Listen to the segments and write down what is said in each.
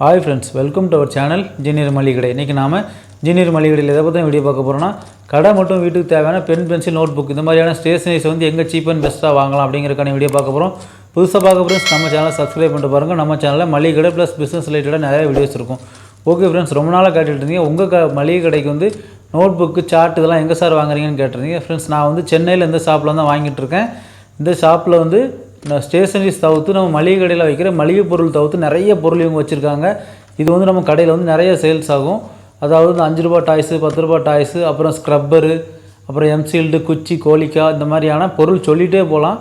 Hi friends welcome to our channel junior மளிகை இன்றைக்கி junior மளிகை கடையில் எதை பற்றி வீடியோ பார்க்க போகிறோம்னா கடை மட்டும் வீட்டுக்கு தேவையான பென் பென்சில் நோட் புக் இந்த மாதிரியான ஸ்டேஷனரிஸ் வந்து எங்கே சீப் அண்ட் பெஸ்ட்டாக வாங்கலாம் அப்படிங்கிறக்கான வீடியோ பார்க்க போகிறோம் புதுசாக பார்க்க ஃப்ரெண்ட்ஸ் நம்ம சேனலை சப்ஸ்கிரைப் பண்ணிட்டு பாருங்கள் நம்ம சேனலில் மளிகை கடை ப்ளஸ் பிஸ்னஸ் ரிலேட்டடாக நிறைய வீடியோஸ் இருக்கும். ஓகே ஃப்ரெண்ட்ஸ் ரொம்ப நாளாக கேட்டுட்டு இருந்தீங்க. உங்கள் க மளிகை கடைக்கு வந்து நோட் புக்கு சார்ட் இதெல்லாம் எங்கே சார் வாங்குறீங்கன்னு கேட்டிருந்தீங்க. ஃப்ரெண்ட்ஸ் நான் வந்து சென்னையில் இந்த ஷாப்பில் தான் வாங்கிட்டு இருக்கேன். இந்த ஷாப்பில் வந்து ஸ்டேஷனரிஸ் தவிர்த்து நம்ம மளிகை கடையில் வைக்கிற மளிகை பொருள் தவிர்த்து நிறைய பொருள் இவங்க வச்சுருக்காங்க. இது வந்து நம்ம கடையில் வந்து நிறைய சேல்ஸ் ஆகும். அதாவது இந்த அஞ்சு ரூபா டாய்ஸு பத்து ரூபா டாய்ஸு அப்புறம் ஸ்க்ரப்பரு அப்புறம் எம்சீல்டு குச்சி கோலிக்கா இந்த மாதிரியான பொருள் சொல்லிகிட்டே போகலாம்.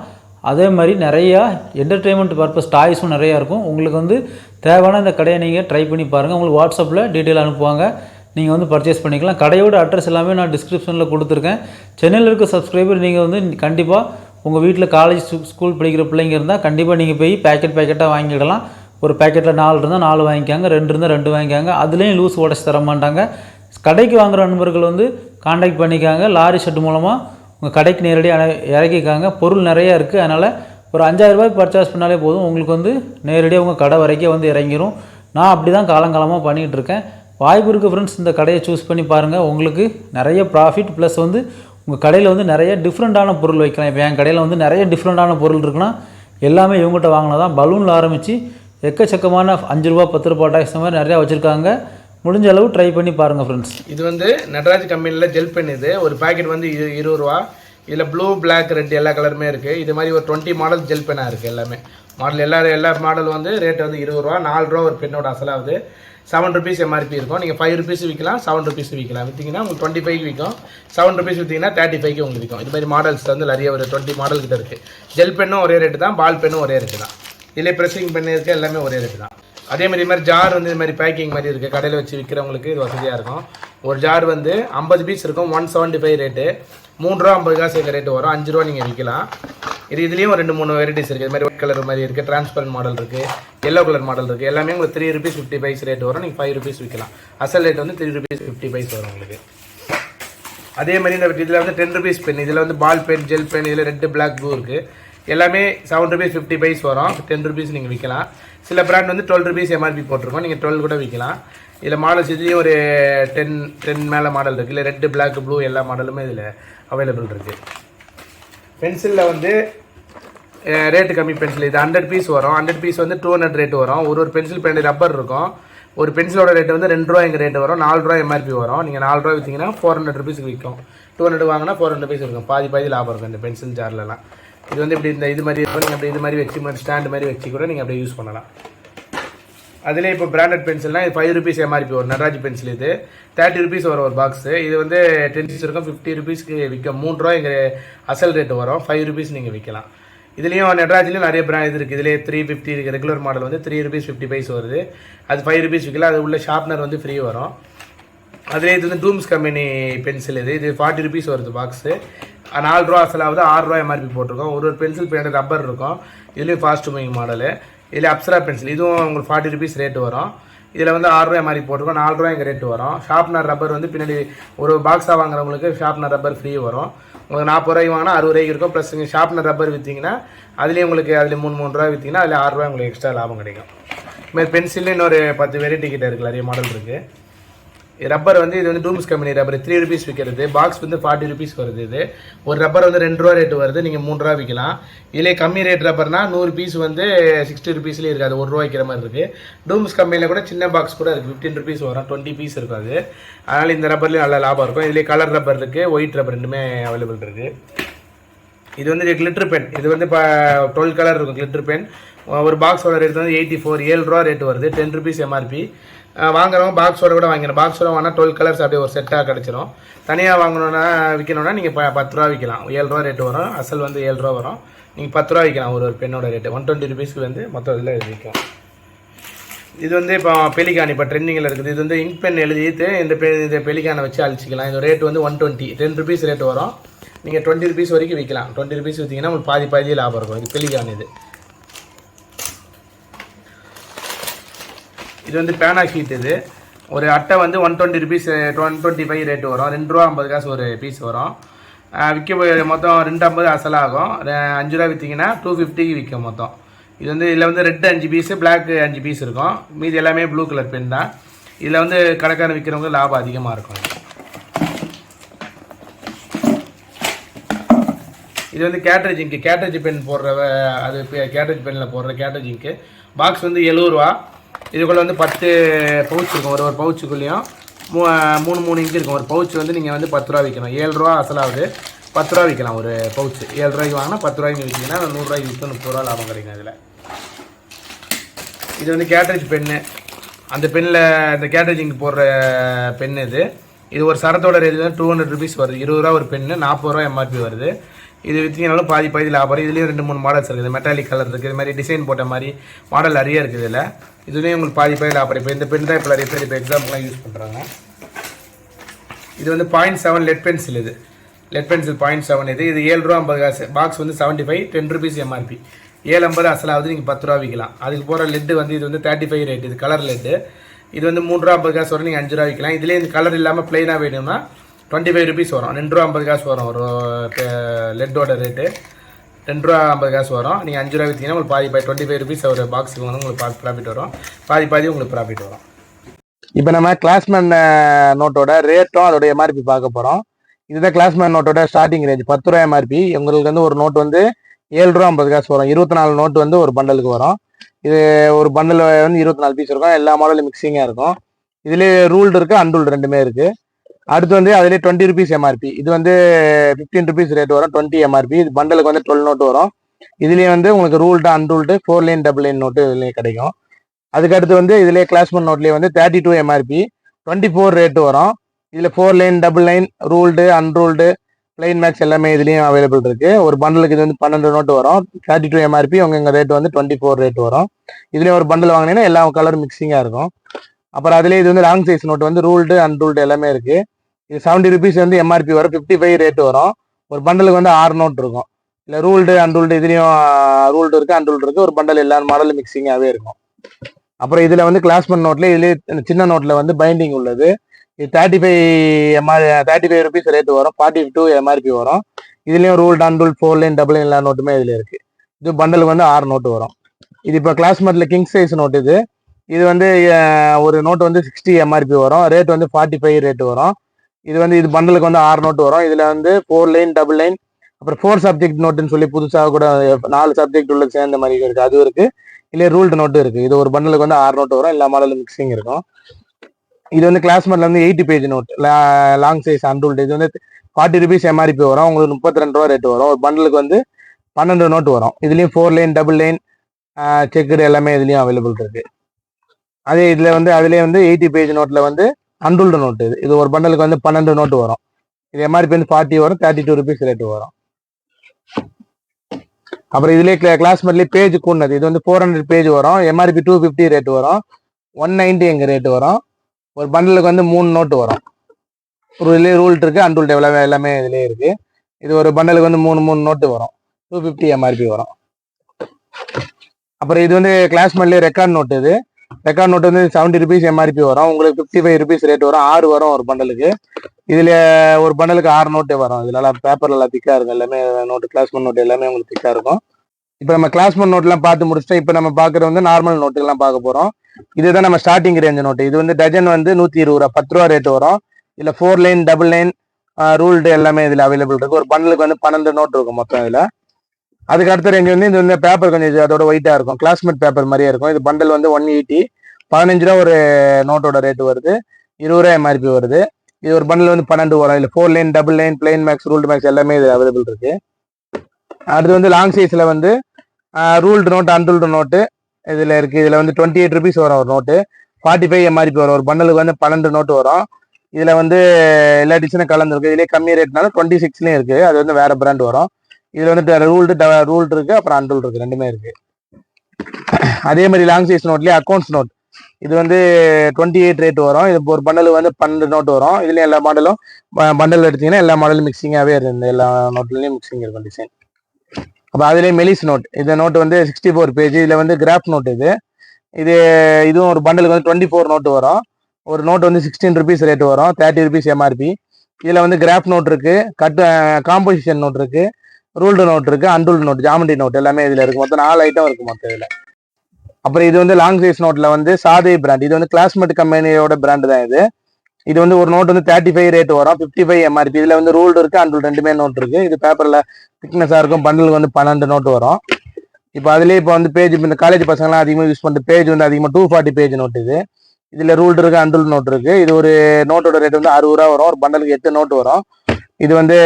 அதே மாதிரி நிறையா என்டர்டெயின்மெண்ட் பர்பஸ் டாய்ஸும் நிறையா இருக்கும். உங்களுக்கு வந்து தேவையான இந்த கடையை நீங்கள் ட்ரை பண்ணி பாருங்கள் உங்களுக்கு வாட்ஸ்அப்பில் டீட்டெயில் அனுப்புவாங்க. நீங்கள் வந்து பர்ச்சேஸ் பண்ணிக்கலாம். கடையோட அட்ரஸ் எல்லாமே நான் டிஸ்கிரிப்ஷனில் கொடுத்துருக்கேன். சென்னையில் இருக்க சப்ஸ்கிரைபர் நீங்கள் வந்து கண்டிப்பாக உங்கள் வீட்டில் காலேஜ் ஸ்கூல் படிக்கிற பிள்ளைங்க இருந்தால் கண்டிப்பாக நீங்கள் போய் பேக்கெட் பேக்கெட்டாக வாங்கிடலாம். ஒரு பேக்கெட்டில் நாலு இருந்தால் நாலு வாங்கிக்காங்க ரெண்டு இருந்தால் ரெண்டு வாங்கிக்காங்க. அதுலேயும் லூஸ் உடச்சி தர மாட்டாங்க. கடைக்கு வாங்குகிற நண்பர்கள் வந்து காண்டாக்ட் பண்ணிக்காங்க. லாரி ஷெட் மூலமாக உங்கள் கடைக்கு நேரடியாக இறக்கிக்காங்க. பொருள் நிறையா இருக்குது அதனால் ஒரு அஞ்சாயிரம் ரூபாய் பர்ச்சேஸ் பண்ணாலே போதும். உங்களுக்கு வந்து நேரடியாக உங்கள் கடை வரைக்கும் வந்து இறங்கிரும். நான் அப்படி தான் காலங்காலமாக பண்ணிகிட்டு இருக்கேன். வாய்ப்பு இருக்குது ஃப்ரெண்ட்ஸ் இந்த கடையை சூஸ் பண்ணி பாருங்கள் உங்களுக்கு நிறைய ப்ராஃபிட் ப்ளஸ் வந்து உங்கள் கடையில் வந்து நிறைய டிஃப்ரெண்ட்டான பொருள் வைக்கலாம். இப்போ என் கடையில் வந்து நிறைய டிஃப்ரெண்ட்டான பொருள் இருக்குன்னா எல்லாமே இவங்ககிட்ட வாங்கினா தான் பலூனில் ஆரம்பித்து எக்கச்சக்கமான அஞ்சு ரூபா பத்து ரூபா டாக்ஸ் இந்த மாதிரி நிறையா வச்சுருக்காங்க. முடிஞ்ச அளவு ட்ரை பண்ணி பாருங்கள் ஃப்ரெண்ட்ஸ் இது வந்து நட்ராஜ் கம்பெனியில் ஜெல் பென் இது. ஒரு பாக்கெட் வந்து இரு இருபது ரூபா. இதில் ப்ளூ பிளாக் ரெட் எல்லா கலருமே இருக்குது இது மாதிரி ஒரு டுவெண்ட்டி மாடல் ஜெல் பென்னாக இருக்குது எல்லாமே. மாடல் எல்லா எல்லா மாடல் வந்து ரேட் வந்து இருபது ரூபா நாலு ரூபா ஒரு பெண்ணோட அசலாகுது செவன் ருபீஸ் எம்ஆர்பி இருக்கும். நீங்கள் ஃபைவ் ருபீஸ் விற்கலாம் செவன் ருபீஸ் விற்கலாம் விற்றீங்கன்னா உங்களுக்கு டுவெண்ட்டி ஃபைவ் விற்கும் செவன் ருபீஸ் விற்றிங்கன்னா தேர்ட்டி ஃபைவ்க்கு உங்களுக்கு விற்கும் இது மாதிரி மாடல்ஸ் வந்து நிறைய ஒரு டுவெண்ட்டி மாடல் கிட்ட இருக்குது ஜெல் பென்னும் ஒரே ரேட்டு தான் பால் பென்னும் ஒரே ரேட்டு தான். இதிலே ப்ரெஸ்ஸிங் பென் இருக்குது எல்லாமே ஒரே ரேட்டு தான். அதே மாதிரி இது மாதிரி ஜார் வந்து இது மாதிரி பேக்கிங் மாதிரி இருக்குது கடையில் வச்சு விற்கிறவங்களுக்கு இது வசதியாக இருக்கும். ஒரு ஜார் வந்து ஐம்பது பீஸ் இருக்கும் ஒன் செவன்ட்டி ஃபைவ் ரேட்டு மூணு ரூபா ஐம்பது காசு எங்கள் ரேட்டு வரும். அஞ்சு ரூபா நீங்கள் விற்கலாம் இது இதுலேயும் ரெண்டு மூணு வெரைட்டிஸ் இருக்குது இது மாதிரி ஒயிட் கலர் மாதிரி இருக்குது டிரான்ஸ்பரண்ட் மாடல் இருக்குது எல்லோ கலர் மாடல் இருக்குது எல்லாமே உங்களுக்கு three rupees fifty paise rate வரும். நீங்கள் ஃபைவ் ருபீஸ் விற்கலாம் அசல் ரேட் வந்து த்ரீ ருபீஸ் ஃபிஃப்டி பைஸ் வரும் உங்களுக்கு. அதே மாதிரி இந்த இதில் வந்து டென் ருபீஸ் பென் இதில் வந்து பால் பென் ஜெல் பென் இதில் ரெட்டு பிளாக் ப்ளூ இருக்குது எல்லாமே செவன் ருபீஸ் ஃபிஃப்டி பைஸ் வரும். டென் ருபீஸ் நீங்கள் விற்கலாம் சில பிராண்ட் வந்து டுவெல் ருபீஸ் எம்ஆர்பி போட்டிருக்கோம். நீங்கள் டுவெல் கூட விற்கலாம் இதில் மாடல்ஸ் இதுலேயும் ஒரு டென் டென் மேலே மாடல் இருக்குது இல்லை ரெட்டு பிளாக் ப்ளூ எல்லா மாடலுமே இதில் அவைலபிள் இருக்குது பென்சிலில் வந்து ரேட்டு கம்மி பென்சில் இது ஹண்ட்ரட் பீஸ் வரும். ஹண்ட்ரட் பீஸ் வந்து டூ ஹண்ட்ரட் ரேட் வரும். ஒரு ஒரு பென்சில் பென் ரப்பர் இருக்கும். ஒரு பென்சிலோட ரேட் வந்து ரெண்டு ரூபா எங்கள் ரேட்டு வரும். நாலு ரூபா எம்ஆர்பி வரும். நீங்கள் நாலு ரூபா விற்றீங்கன்னா ஃபோர் ஹண்ட்ரட் ருபீஸ்க்கு விற்கும் டூ ஹண்ட்ரட் வாங்கினா ஃபோர் ஹண்ட்ரட் ருபீஸ் இருக்கும். பாதி பாதி லாபம் இருக்கும் இந்த பென்சில் ஜார்லலாம் இது வந்து இப்படி இந்த இது மாதிரி இருக்கும். நீங்கள் அப்படி இது மாதிரி வச்சு மாதிரி ஸ்டாண்ட் மாதிரி வச்சு கூட நீங்கள் அப்படியே யூஸ் பண்ணலாம். அதிலே இப்போ பிராண்டட் பென்சில்னா இது ஃபைவ் ருபீஸ் எம்ஆர்பி வரும். நடராஜ் பென்சில் இது. தேர்ட்டி ருபீஸ் வரும் ஒரு பாக்ஸு இது வந்து டென் பீஸ் இருக்கும். ஃபிஃப்டி ருபீஸ்க்கு விற்கும். மூணு ரூபா எங்கள் அசல் ரேட்டு வரும். ஃபைவ் ருபீஸ் நீங்கள் விற்கலாம் இதுலேயும் நட்ராஜ்லேயும் நிறைய பிராண்ட் இது இருக்குது இதிலே த்ரீ ஃபிஃப்டி இருக்குது ரெகுலர் மாடல் வந்து த்ரீ ருபீஸ் ஃபிஃப்டி பைஸ் வருது. அது ஃபைவ் ருபீஸ் விற்கலாம் அது உள்ள ஷார்ப்னர் வந்து ஃப்ரீ வரும். அதிலே இது வந்து டூம்ஸ் கம்பெனி பென்சில் இது. இது ஃபார்ட்டி ருபீஸ் வருது பாக்ஸு நாலு ரூபா அசலாவது ஆறு ரூபா எம்ஆர்பி போட்டிருக்கோம். ஒரு ஒரு பென்சில் பேண்ட் ரப்பர் இருக்கும். இதுலேயும் ஃபாஸ்ட் மூவிங் மாடலு இதில் அப்சரா பென்சில் இதுவும் உங்களுக்கு ஃபார்ட்டி ருபீஸ் ரேட்டு வரும். இதில் வந்து ஆறுரூவா மாதிரி போட்டிருக்கோம். நாலு ரூபாய் எங்கள் ரேட்டு வரும். ஷார்ப்னர் ரப்பர் வந்து பின்னாடி ஒரு பாக்ஸாக வாங்குறவங்களுக்கு ஷார்ப்னர் ரப்பர் ஃப்ரீ வரும். உங்களுக்கு நாற்பது ரூபாய்க்கு வாங்கினா அறுபது ரூபாய்க்கு இருக்கும். ப்ளஸ் நீங்கள் ஷார்ப்னர் ரப்பர் விற்றிங்கன்னா அதுலேயே உங்களுக்கு அதில் மூணு மூணு ரூபா விற்றீங்கன்னா அதில் ஆறுரூவா உங்களுக்கு எக்ஸ்ட்ரா லாபம் கிடைக்கும். இதுமாதிரி பென்சில்னு இன்னொரு பத்து வெரைட்டி கிட்ட இருக்குது நிறைய மாடல் இருக்குது ரப்பர் வந்து இது வந்து Doms company rubber. Three rupees விற்கிறது பாக்ஸ் வந்து ஃபார்ட்டி ருபீஸ் வருது இது. ஒரு ரப்பர் வந்து ரெண்டு ரூபா ரேட்டு வருது. நீங்கள் மூணு ரூபா விற்கலாம் இதிலே கம்மி ரேட் ரப்பர்னா நூறு பீஸ் வந்து சிக்ஸ்டி ருபீஸ்லேயே இருக்குது. அது ஒரு ரூபா விற்கிற மாதிரி இருக்குது டூம்ஸ் கம்பெனியில் கூட சின்ன பாக்ஸ் கூட இருக்குது ஃபிஃப்டீன் ருபீஸ் வரும். டுவெண்ட்டி பீஸ் இருக்கும் அது. அதனால் இந்த ரப்பர்லேயும் நல்ல லாபம் இருக்கும். இதிலே கலர் ரப்பர் இருக்குது ஒயிட் ரப்பர் ரெண்டுமே அவைலபிள் இருக்குது இது வந்து கிளிட்டர் பென் இது வந்து இப்போ டுவெல் கலர் இருக்கும். கிளிட்டர் பென் ஒரு பாக்ஸோட ரேட் வந்து எயிட்டி ஃபோர் ஏழு ரூபா ரேட் வருது. டென் ருபீஸ் எம்ஆர்பி வாங்குறவங்க பாக்ஸோட கூட வாங்கிடணும் பாக்ஸோட வாங்கினா டுவெல் கலர்ஸ் அப்படியே ஒரு செட்டாக கிடச்சிரும். தனியாக வாங்கணுன்னா விற்கணுன்னா நீங்கள் ப பத்து ரூபா விற்கலாம் ஏழு ரூபா ரேட்டு வரும். அசல் வந்து ஏழு ரூபா வரும். நீங்கள் பத்து ரூபா விற்கலாம் ஒரு ஒரு பெண்ணோட ரேட்டு ஒன் டுவெண்ட்டி ருபீஸ்க்கு வந்து மொத்தம் இதில் விற்கும் இது வந்து இப்போ பெலிகான் இப்போ ட்ரெண்டிங்கில் இருக்குது. இது வந்து இங்க் பென் எழுதிட்டு இந்த பெ இந்த பெலிகானை வச்சு அழிச்சிக்கலாம். இந்த ரேட் வந்து one twenty ten rupees rate வரும். நீங்கள் டுவெண்ட்டி ருபீஸ் வரைக்கும் விற்கலாம். டுவெண்ட்டி ருபீஸ் விற்றிங்கன்னா உங்களுக்கு பாதி பாதி லாபம் இருக்கும். இது பெலிகான் இது. இது வந்து பேனா ஷீட் இது. ஒரு அட்டை வந்து one twenty rupees one twenty five rate வரும் ரெண்டு ரூபா ஐம்பது காசு ஒரு பீஸ் வரும். விற்க மொத்தம் ரெண்டு ஐம்பது அசலாகும் அஞ்சு ரூபா விற்றீங்கன்னா டூ ஃபிஃப்டிக்கு விற்கும் மொத்தம். இது வந்து இதில் வந்து ரெட் அஞ்சு பீஸு பிளாக் அஞ்சு பீஸ் இருக்கும். மீதி எல்லாமே ப்ளூ கலர் பென் தான். இதில் வந்து கடைக்காரன் விற்கிறவங்க லாபம் அதிகமாக இருக்கும். இது வந்து கேட்ரேஜ் இங்கு கேட்ரேஜ் பென் போடுற அது கேட்ரேஜ் பெனில் போடுற கேட்ரேஜ் இங்கு பாக்ஸ் வந்து எழுபது ரூபா. இதுக்குள்ளே வந்து பத்து பவுச் இருக்கும். ஒரு ஒரு பவுச்சுக்குள்ளேயும் மூ மூணு மூணு இன்ச்சு இருக்கும். ஒரு பவுச் வந்து நீங்கள் வந்து பத்து ரூபா விற்கணும் ஏழு ரூபா அசலாகுது பத்து ரூபா விற்கலாம் ஒரு பவுச். ஏழு ரூபாய்க்கு வாங்கினா பத்து ரூபாய்க்கு விற்கிங்கன்னா நூறுரூவாய்க்கு விற்கும் முப்பது ரூபா லாபம் கிடைக்கும் இதில் இது வந்து கேட்ரேஜ் பென்னு. அந்த பென்னில் இந்த கேட்ரேஜிங் போடுற பென் இது. இது ஒரு சரத்தோட ரேட் தான் டூ ஹண்ட்ரட் ருபீஸ் வருது. இருபது ரூபா ஒரு பெண்ணு நாற்பது ரூபா எம்ஆர்பி வருது. இது விற்றீங்கனாலும் பாதி பாதி லாபம் இதுலேயும் ரெண்டு மூணு மாடல்ஸ் இருக்குது. மெட்டாலிக் கலர் இருக்குது. இது மாதிரி டிசைன் போட்ட மாதிரி மாடல் நிறைய இருக்குது இதில். இதுலேயும் உங்களுக்கு பாதி பாதி லாபம் இப்போ இந்த பென் தான் இப்போ நிறைய பேர் இப்போ எக்ஸாம்பிளாக யூஸ் பண்ணுறாங்க இது வந்து பாயிண்ட் செவன் லெட் பென்சில் இது. லெட் பென்சில் பாயிண்ட் செவன் இது. இது ஏழு ரூபா ஐம்பது காசு. பாக்ஸ் வந்து seventy five ten rupees MRP ஏழு ஐம்பது அசலாவது நீங்கள் பத்து ரூபா விற்கலாம் அதுக்கு போகிற லெட்டு வந்து இது வந்து தேர்ட்டி ஃபைவ் ரேட் இது கலர் லெட்டு இது வந்து மூணு ரூபா ஐம்பது காசு வரும். நீங்கள் அஞ்சு ரூபா விற்கலாம் இதுலேயே இந்த கலர் இல்லாமல் ப்ளைனாக வேணும்னா டுவெண்ட்டி ஃபைவ் ருபீஸ் வரும். ரெண்டு ரூபா ஐம்பது காசு வரும். ஒரு லெட்டோட ரேட்டு ரெண்டு ரூபா ஐம்பது காசு வரும். நீங்கள் அஞ்சு ரூபா விற்றீங்கன்னா உங்களுக்கு பாதி பாதி டுவெண்ட்டி ஃபைவ் ருபீஸ் ஒரு பாக்ஸுக்கு வந்து உங்களுக்கு பாதி ப்ராஃபிட் வரும். பாதி பாதி உங்களுக்கு ப்ராஃபிட் வரும். இப்போ நம்ம கிளாஸ்மேன் நோட்டோட ரேட்டும் அதோட எம்ஆர்பி பார்க்க போகிறோம் இதுதான் கிளாஸ்மேன் நோட்டோட ஸ்டார்டிங் ரேஞ்ச் பத்து ரூபா எம்ஆர்பி உங்களுக்கு வந்து ஒரு நோட் வந்து ஏழு ரூபா ஐம்பது காசு வரும். இருபத்தி நாலு நோட்டு வந்து ஒரு பண்டலுக்கு வரும். இது ஒரு பண்டல் வந்து இருபத்தி நாலு பீஸ் இருக்கும். எல்லா மாடலும் மிக்சிங்காக இருக்கும். இதுலேயே ரூல்டு இருக்குது அன்ரூல்டு ரெண்டுமே இருக்குது அடுத்து வந்து அதுலேயே டுவெண்ட்டி ருபீஸ் எம்ஆர்பி இது வந்து ஃபிஃப்டீன் ருபீஸ் ரேட் வரும் டுவெண்ட்டி எம்ஆர்பி இது பண்டலுக்கு வந்து டுவெல் நோட்டு வரும். இதுலேயே வந்து உங்களுக்கு ruled unruled four line double line note இதுலேயே கிடைக்கும். அதுக்கு அடுத்து வந்து இதுலேயே கிளாஸ்மேன் நோட்லேயே வந்து thirty two MRP twenty four rate வரும். இதில் four line double line ruled unruled plain maths எல்லாமே இதுலேயும் அவைலபிள் இருக்கு. ஒரு பண்டலுக்கு இது வந்து பன்னெண்டு நோட்டு வரும். தேர்ட்டி டூ எம்ஆர்பி உங்க ரேட் வந்து டுவெண்ட்டி ஃபோர் ரேட் வரும். இதுலேயும் ஒரு பண்டல் வாங்கினீங்கன்னா எல்லா கலர் மிக்சிங்காக இருக்கும். அப்புறம் அதுலேயே இது வந்து லாங் சைஸ் நோட் வந்து ரூல்டு அன்ரூல்டு எல்லாமே இருக்குது இது செவன்ட்டி ருபீஸ் வந்து எம்ஆர்பி வரும். ஃபிஃப்டி ஃபைவ் ரேட் வரும். ஒரு பண்டலுக்கு வந்து ஆறு நோட் இருக்கும். இல்லை ரூல்டு அன்ரூல்டு இதுலேயும் ரூல்டு இருக்குது அன்ரூல்டு இருக்குது ஒரு பண்டல் எல்லா மாடலும் மிக்சிங்காகவே இருக்கும். அப்புறம் இதில் வந்து கிளாஸ்மேன் நோட்டில் இதுலேயே இந்த சின்ன நோட்டில் வந்து பைண்டிங் உள்ளது. இது thirty five MR thirty five rupees rate வரும் ஃபார்ட்டி டூ எம்ஆர்பி வரும். இதுலேயும் ruled unruled four line double line எல்லா நோட்டுமே இதில் இருக்குது இது பண்டலுக்கு வந்து ஆறு நோட்டு வரும். இது இப்போ கிளாஸ்மேட்ல கிங் சைஸ் நோட்டு இது. இது வந்து ஒரு நோட் வந்து சிக்ஸ்டி எம்ஆர்பி வரும். ரேட் வந்து ஃபார்ட்டி ஃபைவ் ரேட் வரும். இது வந்து இது பண்டலுக்கு வந்து ஆறு நோட்டு வரும். இதுல வந்து ஃபோர் லைன் டபுள் லைன் அப்புறம் ஃபோர் சப்ஜெக்ட் நோட்டுன்னு சொல்லி புதுசாக கூட நாலு சப்ஜெக்ட் உள்ள சேர்ந்த மாதிரி இருக்கு. அதுவும் இருக்கு. இல்லையே ரூல்டு நோட்டு இருக்கு. இது ஒரு பண்டலுக்கு வந்து ஆறு நோட்டு வரும். எல்லா மாடலும் மிக்சிங் இருக்கும். இது வந்து கிளாஸ்மேட்ல வந்து eighty page note long size unruled இது வந்து ஃபார்ட்டி ருபீஸ் எம்ஆர்பி வரும். உங்களுக்கு முப்பத்தி ரெண்டு ரூபா ரேட் வரும். ஒரு பண்டலுக்கு வந்து பன்னெண்டு நோட்டு வரும். இதுலயும் four line double line checked எல்லாமே இதுலயும் அவைலபிள் இருக்கு. அதே இதுல வந்து அதுலயே வந்து எயிட்டி பேஜ் நோட்ல வந்து அன்ரூல்டு நோட்டு. இது இது ஒரு பண்டலுக்கு வந்து பன்னெண்டு நோட்டு வரும். இது எம்ஆர்பி வந்து ஃபார்ட்டி வரும் தேர்ட்டி டூ ருபீஸ் ரேட் வரும். அப்புறம் இதுலேயே கிளா கிளாஸ்மேட்லேயே பேஜ் கூடது இது வந்து ஃபோர் ஹண்ட்ரட் பேஜ் வரும். எம்ஆர்பி டூ ஃபிஃப்டி ரேட் வரும். ஒன் நைன்டி எங்கள் ரேட் வரும். ஒரு பண்டலுக்கு வந்து மூணு நோட்டு வரும். ஒரு இதுலேயே ரூல்ட் இருக்குது அன்ரூல்ட் எல்லாமே எல்லாமே இதுலேயே இருக்குது இது ஒரு பண்டலுக்கு வந்து மூணு மூணு நோட்டு வரும். டூ ஃபிஃப்டி எம்ஆர்பி வரும். அப்புறம் இது வந்து கிளாஸ்மேட்லேயே ரெக்கார்ட் நோட்டு இது. ரெக்கார்ட் நோட் வந்து செவன்ட்டி ருபீஸ் எம்ஆர்பி வரும். உங்களுக்கு ஃபிஃப்டி ஃபைவ் ருபீஸ் ரேட் வரும். ஆறு வரும் ஒரு பண்டலுக்கு இதுல ஒரு பண்டலுக்கு ஆறு நோட்டு வரும். இதனால பேப்பர் எல்லாம் திக்கா இருக்கும். எல்லாமே நோட்டு கிளாஸ்மேட் நோட் எல்லாமே உங்களுக்கு திக்கா இருக்கும். இப்போ நம்ம கிளாஸ்மேட் நோட்லாம் பார்த்து முடிச்சுட்டோம் இப்போ நம்ம பார்க்குறது வந்து நார்மல் நோட்டுலாம் பார்க்க போறோம். இதுதான் நம்ம ஸ்டார்டிங் ரேஞ்ச் நோட்டு இது வந்து டஜன் வந்து நூற்றி இருபது ரூபா பத்து ரூபா ரேட் வரும். இதில் four line double line ruled எல்லாமே இதில் அவைலபிள் இருக்கு. ஒரு பண்டலுக்கு வந்து பன்னெண்டு நோட் இருக்கும் மொத்தம் இதில். அதுக்கு அடுத்த ரேஞ்ச் வந்து இது வந்து பேப்பர் கொஞ்சம் இது அதோட ஒயிட்டாக இருக்கும். கிளாஸ்மேட் பேப்பர் மாதிரியே இருக்கும். இது பண்டல் வந்து ஒன் எயிட்டி பதினஞ்சு ரூபா ஒரு நோட்டோட ரேட் வருது. இருபது ரூபா எம்ஆர்பி வருது. இது ஒரு பண்டில் வந்து பன்னெண்டு வரும். இல்லை four line double line plain maths ruled maths எல்லாமே இது அவைலபிள் இருக்கு. அடுத்து வந்து லாங் சைஸில் வந்து ரூல்டு நோட் அன்ரூல்டு நோட்டு இதில் இருக்குது இதில் வந்து டுவெண்ட்டி எயிட் ருபீஸ் வரும் ஒரு நோட்டு ஃபார்ட்டி ஃபைவ் எம்ஆர்பி வரும். ஒரு பண்டலுக்கு வந்து பன்னெண்டு நோட்டு வரும். இதில் வந்து எல்லா டிசைனும் கலந்துருக்கு. இதிலே கம்மி ரேட்னாலும் டுவெண்ட்டி சிக்ஸ்லேயும் இருக்குது அது வந்து வேறு பிராண்ட் வரும். இதுல வந்து ரூல்டு ரூல்டு இருக்கு அப்புறம் அன்ரூல் இருக்கு ரெண்டுமே இருக்கு. அதே மாதிரி லாங் சைஸ் நோட்லயே அக்கௌண்ட்ஸ் நோட் இது வந்து டுவெண்ட்டி எயிட் ரேட் வரும். இது ஒரு பண்டல் வந்து பன்னெண்டு நோட் வரும். இதுலயும் எல்லா மாடலும் பண்டல் எடுத்தீங்கன்னா எல்லா மாடலும் மிக்சிங்காகவே இருக்கு எல்லா நோட்லயும் மிக்சிங் இருக்கும் டிசைன் அப்போ அதுலேயே மெலிஸ் நோட் இந்த நோட் வந்து சிக்ஸ்டி ஃபோர் பேஜ் இதில் வந்து கிராஃப் நோட் இது. இது இதுவும் ஒரு பண்டலுக்கு வந்து டுவெண்ட்டி ஃபோர் நோட்டு வரும். ஒரு நோட் வந்து சிக்ஸ்டீன் ருபீஸ் ரேட் வரும். தேர்ட்டி ருபீஸ் எம்ஆர்பி இதில் வந்து கிராஃப் நோட் இருக்கு. கட் காம்போசிஷன் நோட் இருக்கு. ரூல்டு நோட் இருக்கு அன்ரூல்டு நோட் ஜாமண்டி நோட் எல்லாமே இதுல இருக்கு. மொத்தம் நாலு ஐட்டம் இருக்கு மொத்தம் இதுல. அப்புறம் இது வந்து லாங் சைஸ் நோட்ல வந்து சாதை பிராண்ட் இது வந்து கிளாஸ்மேட் கம்பெனியோட பிராண்ட் தான் இது. இது வந்து ஒரு நோட் வந்து தேர்ட்டி ஃபைவ் ரேட் வரும் ஃபிஃப்டி ஃபைவ் எம்ஆர்பி இதுல வந்து ரூல்டு இருக்கு அன்ரூல் ரெண்டுமே நோட் இருக்கு. இது பேப்பர்ல திக்னஸா இருக்கும் பண்டலுக்கு வந்து பன்னெண்டு நோட் வரும். இப்போ அதுலேயே இப்போ வந்து பேஜ் இந்த காலேஜ் பசங்களாம் அதிகமாக யூஸ் பண்ணுற பேஜ் வந்து அதிகமாக டூ ஃபார்ட்டி பேஜ் நோட் இது. இதில் ரூல்டு இருக்கு அன்ரூல் நோட் இருக்கு. இது ஒரு நோட்டோட ரேட் வந்து அறுபது ரூபா வரும். ஒரு பண்டலுக்கு எட்டு நோட் வரும். இது வந்து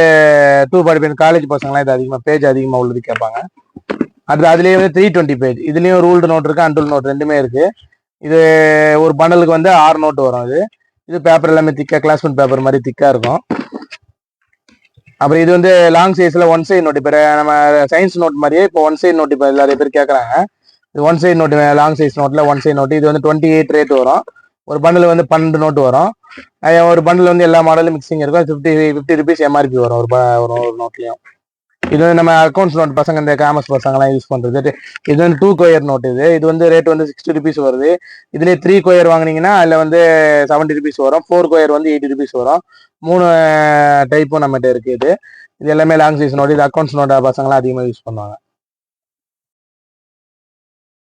டூ ஃபார்ட்டி பேஜ் காலேஜ் பசங்களாம் இது அதிகமாக பேஜ் அதிகமாக உள்ளது கேட்பாங்க. அடுத்து அதுலேயே வந்து த்ரீ டுவெண்ட்டி பேஜ் இதுலேயும் ரூல்டு நோட் இருக்குது அன்ரூல் நோட் ரெண்டுமே இருக்குது இது ஒரு பண்டலுக்கு வந்து ஆறு நோட்டு வரும் இது. இது பேப்பர் எல்லாமே திக்கா ஒன் பேப்பர் மாதிரி திக்காக இருக்கும். அப்புறம் இது வந்து லாங் சைஸில் ஒன் சைடு நோட் இப்போ நம்ம சயின்ஸ் நோட் மாதிரியே இப்போ ஒன் சைடு நோட் இப்போ நிறைய பேர் கேட்குறாங்க. இது one side note long size நோட்டில் ஒன் சைடு நோட்டு இது வந்து டுவெண்ட்டி எயிட் ரேட் வரும். ஒரு பண்டில் வந்து பன்னெண்டு நோட்டு வரும். ஒரு பண்டில் வந்து எல்லா மாடலும் மிக்சிங் இருக்கும். ஃபிஃப்டி ஃபிஃப்டி ருபீஸ் எம்ஆர்பி வரும் ஒரு ஒரு ஒரு நோட்லையும் இது வந்து நம்ம அக்கௌண்ட்ஸ் நோட் பசங்க இந்த காமர்ஸ் பசங்கலாம் யூஸ் பண்ணுறது இது வந்து டூ கொயர் நோட் இது. இது வந்து ரேட் வந்து சிக்ஸ்டி ருபீஸ் வருது. இதுலேயே த்ரீ கொயர் வாங்குனீங்கன்னா அதில் வந்து செவன்ட்டி ருபீஸ் வரும். ஃபோர் கொயர் வந்து எயிட்டி ருபீஸ் வரும். மூணு டைப்பும் நம்மகிட்ட இருக்குது இது. இது எல்லாமே லாங் சைஸ் நோட் இது அக்கௌண்ட்ஸ் நோட் பசங்களாம் அதிகமாக யூஸ் பண்ணுவாங்க.